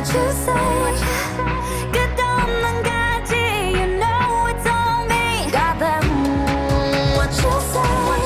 what you say. 그도 you know it's on me. Got that mm, what you say.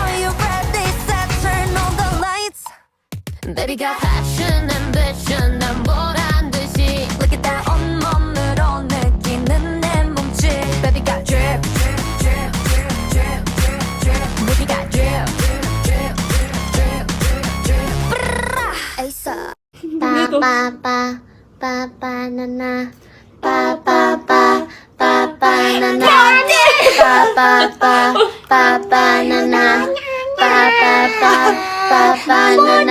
Are you ready? Set turn on the lights. Baby got passion, ambition. 빠빠 빠빠나나 빠빠빠 빠빠나나 빠빠빠 빠빠나나 빠빠빠 빠빠나나 빠빠빠 빠빠나나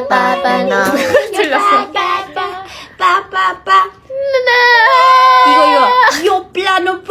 빠빠빠빠빠 나나 이거 이거 요 플라노포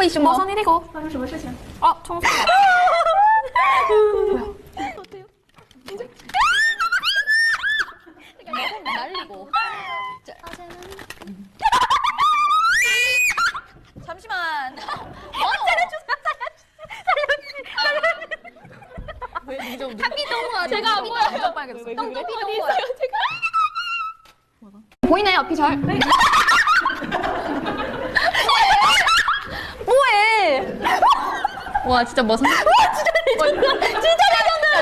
为什么？ 노선 1이고 나는 좀 실수야 어 청소 날리고. 잠시만. 제가 안 보여요 빨개졌어. 똥도 피던 거야. 보이나요? 피절? 와 진짜 멋있. 와 진짜 레전드. 진짜 레전드.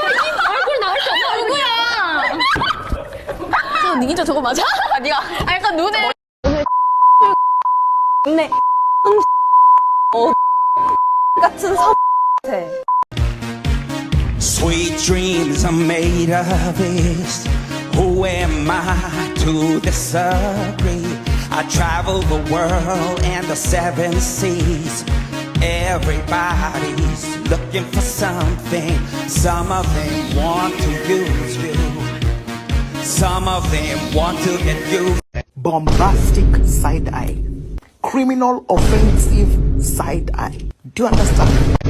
뭐야 얼굴 나올 수 없나 누구야? 저 니인자 저거 맞아? 아, 네가 아 약간 눈에 오늘 네 어. 같은 섭 Sweet dreams are made of this. Who am I to disagree? I travel the world and the seven seas. Everybody's looking for something. Some of them want to use you. Some of them want to get you. Bombastic side eye. Criminal offensive side eye. Do you understand?